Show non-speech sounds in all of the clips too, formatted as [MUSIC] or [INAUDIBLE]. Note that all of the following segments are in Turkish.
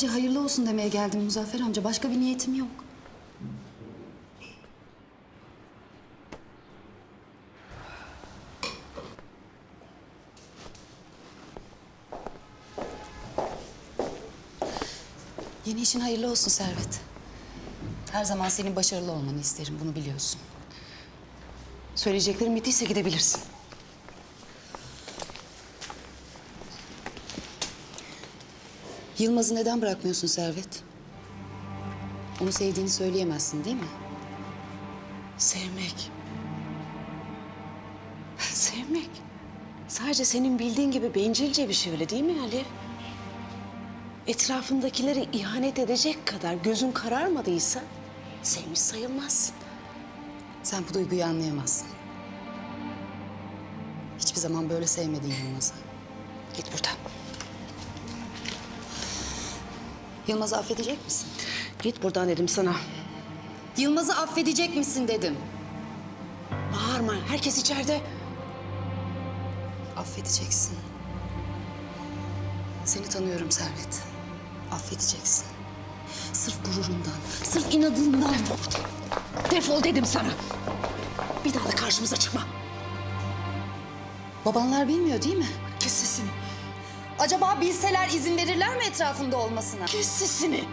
Sadece hayırlı olsun demeye geldim Muzaffer amca. Başka bir niyetim yok. Yeni işin hayırlı olsun Servet. Her zaman senin başarılı olmanı isterim, bunu biliyorsun. Söyleyeceklerim bittiyse gidebilirsin. Yılmaz'ı neden bırakmıyorsun Servet? Onu sevdiğini söyleyemezsin değil mi? Sevmek. Sevmek. Sadece senin bildiğin gibi bencilce bir şey öyle değil mi Ali? Etrafındakilere ihanet edecek kadar gözün kararmadıysa sevmiş sayılmazsın. Sen bu duyguyu anlayamazsın. Hiçbir zaman böyle sevmedin Yılmaz'ı. Git buradan. Yılmaz'ı affedecek misin? Git buradan dedim sana. Yılmaz'ı affedecek misin dedim. Bağırma. Herkes içeride. Affedeceksin. Seni tanıyorum Servet. Affedeceksin. Sırf gururundan, sırf inadından. Defol dedim sana. Bir daha da karşımıza çıkma. Babanlar bilmiyor değil mi? Kes sesini. Acaba bilseler izin verirler mi etrafında olmasına? Kes sesini.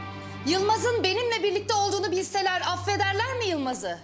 Yılmaz'ın benimle birlikte olduğunu bilseler affederler mi Yılmaz'ı?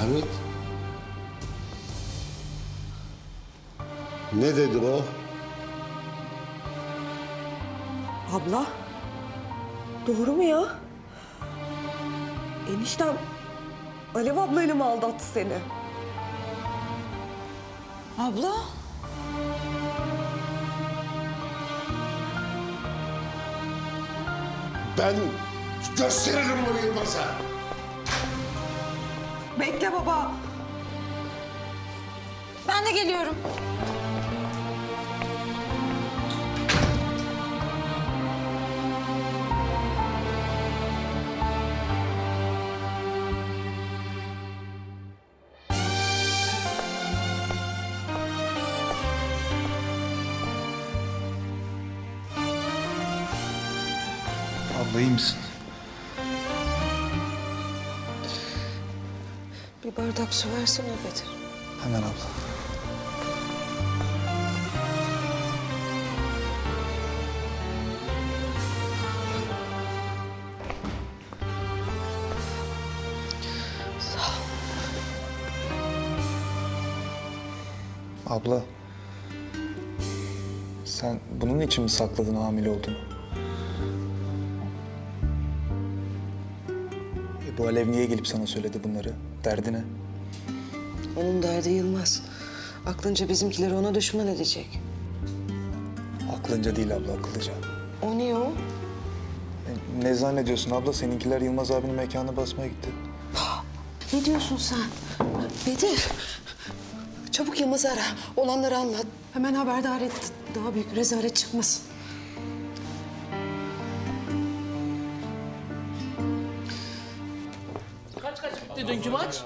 Servet. Ne dedi o? Abla. Doğru mu ya? Eniştem Alev ablayla mı aldattı seni? Abla? Ben gösteririm bunu Yılmaz'a. Bekle baba. Ben de geliyorum. Bir bardak su versene Bedir. Hemen abla. Sağ ol. Abla. Sen bunun için mi sakladın hamile olduğunu? Bu Alev niye gelip sana söyledi bunları? Derdi ne? Onun derdi Yılmaz. Aklınca bizimkileri ona düşman edecek. Aklınca değil abla, akıllıca. O niye o? E, ne zannediyorsun abla? Seninkiler Yılmaz abinin mekanı basmaya gitti. Ne diyorsun sen? Bedir. Çabuk Yılmaz'ı ara. Olanları anlat. Hemen haberdar et. Daha büyük rezalet çıkmasın. Bitti dünkü maç?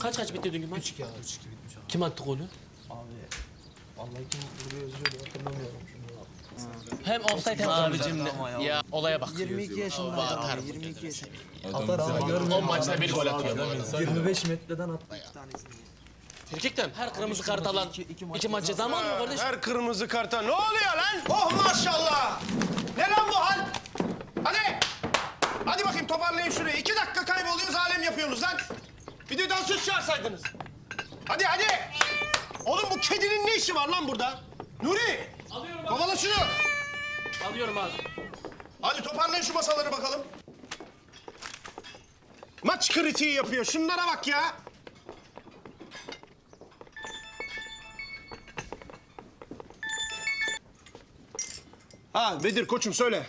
Kaç kaç bitti dünkü maç? 3-2 abi 3-2 bitmiş abi. Kim attı golü? Vallahi kim burada yazıyordu hatırlamıyorum şimdi. Hem offside hem abicim de. Ya olaya bak. 22 yaşında Atar abi, bu 22 yaşında. Atar ama görmüyor. 10 maçta bir gol atıyor. bu. 25 metreden attı iki tanesini. Gerçekten her kırmızı kart alan iki maç ceza mı almıyor kardeş? Her kırmızı karta ne oluyor lan? Oh maşallah! Bakayım toparlayın şurayı. İki dakika kayboluyoruz, alem yapıyorsunuz lan. Bir de dansöz çağırsaydınız. Hadi hadi! Oğlum bu kedinin ne işi var lan burada? Nuri! Alıyorum Kovala şunu. Alıyorum abi. Hadi toparlayın şu masaları bakalım. Maç kritiği yapıyor. Şunlara bak ya. Ha Bedir koçum söyle.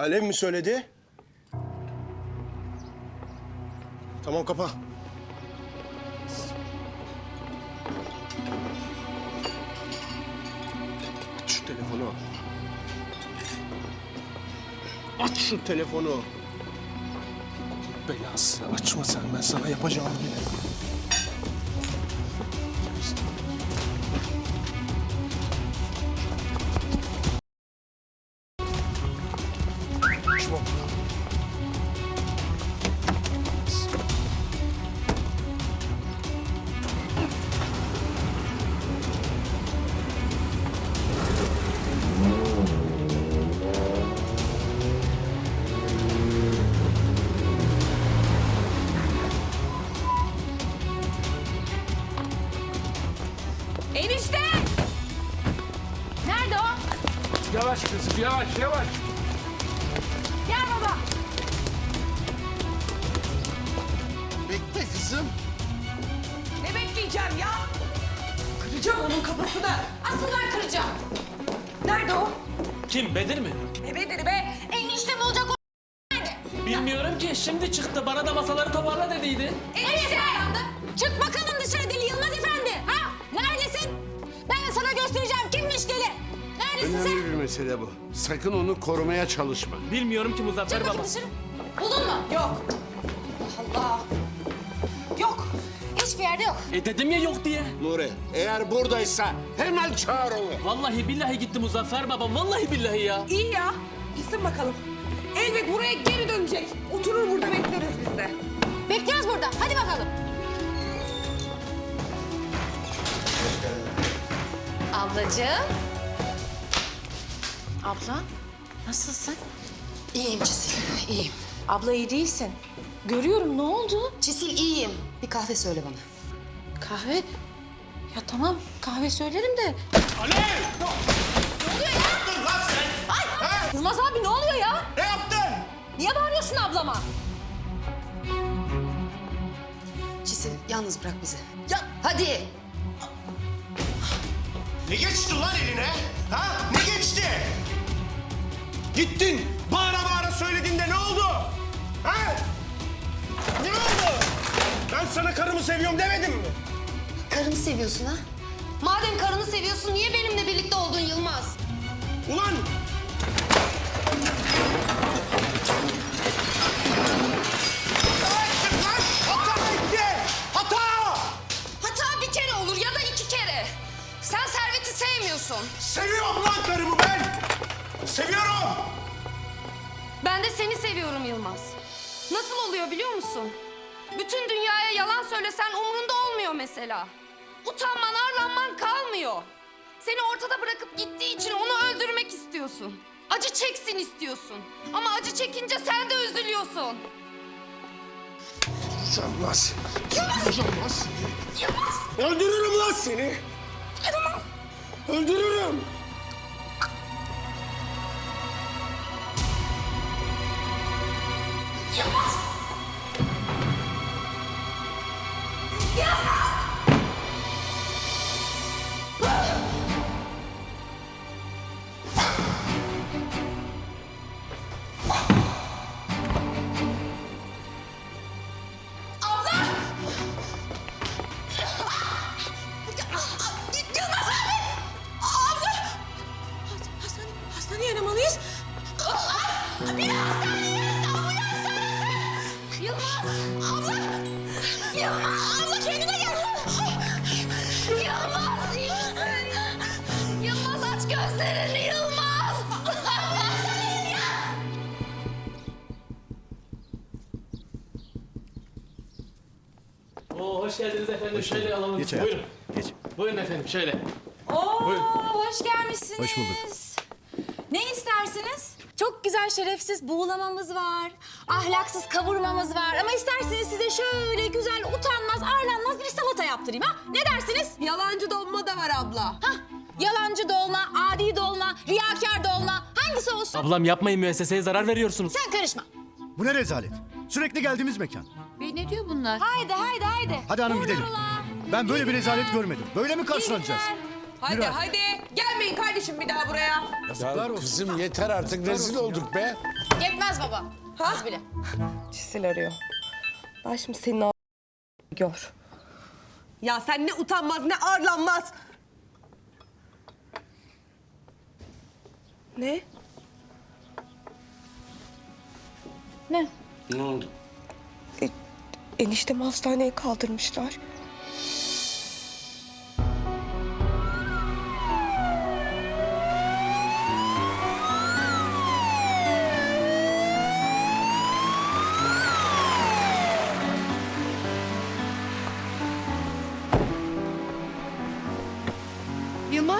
Alev mi söyledi? Tamam kapa. Aç şu telefonu. Aç şu telefonu. Belası açma sen ben sana yapacağımı bilirim. Yavaş yavaş. Gel baba. Bekle kızım. Ne bekleyeceğim ya? Kıracağım onun kafasını. Asıl ben kıracağım. Nerede o? Kim Bedir mi? Ne bedeli be? Eniştem olacak o nerede? Bilmiyorum ki şimdi çıktı bana da masaları toparla dediydi. Enişte! Çık bakalım dışarı deli Neredesin sen? Önemli bir mesele bu. Sakın onu korumaya çalışma. Bilmiyorum ki Muzaffer Çık baba. dışarı. Buldun mu? Yok. Allah Allah. Yok. Hiçbir yerde yok. E dedim ya yok diye. Nuri eğer buradaysa hemen çağır onu. Vallahi billahi gitti Muzaffer baba. Vallahi billahi ya. İyi ya. Gitsin bakalım. Elbet buraya geri dönecek. Oturur burada bekleriz biz de. Bekliyoruz burada. Hadi bakalım. Ablacığım. Abla, nasılsın? İyiyim Çisil, iyiyim. Abla iyi değilsin. Görüyorum, ne oldu? Çisil iyiyim. Bir kahve söyle bana. Kahve? Ya tamam, kahve söylerim de. Dur lan sen. Ha? Yılmaz abi ne oluyor ya? Ne yaptın? Niye bağırıyorsun ablama? Çisil yalnız bırak bizi. Ya hadi. Ne geçti lan eline? Ha? Ne geçti? Gittin. Bağıra bağıra söyledin de ne oldu? Ha? Ne oldu? Ben sana karımı seviyorum demedim mi? Karını seviyorsun ha? Madem karını seviyorsun niye benimle birlikte oldun Yılmaz? Ulan! Oluyor biliyor musun? Bütün dünyaya yalan söylesen umurunda olmuyor mesela. Utanman, arlanman kalmıyor. Seni ortada bırakıp gittiği için onu öldürmek istiyorsun. Acı çeksin istiyorsun. Ama acı çekince sen de üzülüyorsun. Vuracağım lan seni. Vuracağım lan seni. Öldürürüm lan seni! Öldürürüm! Bir hastaneyiz! Ambulans arasın! Yılmaz! Abla! Yılmaz! Abla kendine gel! Yılmaz! Yılmaz! Yılmaz aç gözlerini Yılmaz! Hastaneye gel! Oo hoş geldiniz efendim. şöyle alalım. Geç Buyurun. Geç. Buyurun efendim şöyle. Oo, Buyurun. hoş gelmişsiniz. Hoş bulduk. Ne istersiniz? Çok güzel şerefsiz buğulamamız var. Ahlaksız kavurmamız var. Ama isterseniz size şöyle güzel utanmaz, arlanmaz bir salata yaptırayım ha? Ne dersiniz? Yalancı dolma da var abla. Hah, yalancı dolma, adi dolma, riyakar dolma. Hangisi olsun? Ablam yapmayın müesseseye zarar veriyorsunuz. Sen karışma. Bu ne rezalet? Sürekli geldiğimiz mekan. Bey ne diyor bunlar? Haydi haydi haydi. Hadi hanım gidelim. Ben böyle bir rezalet görmedim. Böyle mi karşılanacağız? Hadi Yürü. hadi. Gelmeyin kardeşim bir daha buraya. Yazıklar olsun. Kızım yeter artık rezil olduk be. Yetmez baba. Az bile. [LAUGHS] Çisil arıyor. Ben şimdi senin a- gör. Ya sen ne utanmaz ne arlanmaz. Ne? Ne? Ne oldu? Eniştemi hastaneye kaldırmışlar.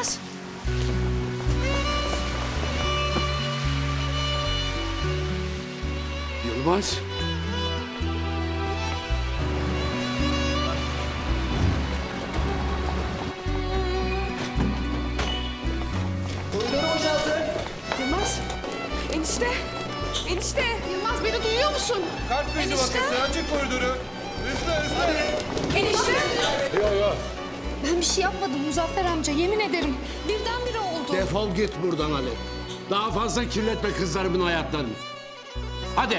Yılmaz. Yılmaz. Yılmaz. Enişte. Enişte. Yılmaz beni duyuyor musun? Kalp krizi vakası. Açık koridoru. Hızlı hızlı. Enişte. Ben bir şey yapmadım Muzaffer amca yemin ederim. Birdenbire oldu. Defol git buradan Ali. Daha fazla kirletme kızlarımın hayatlarını. Hadi.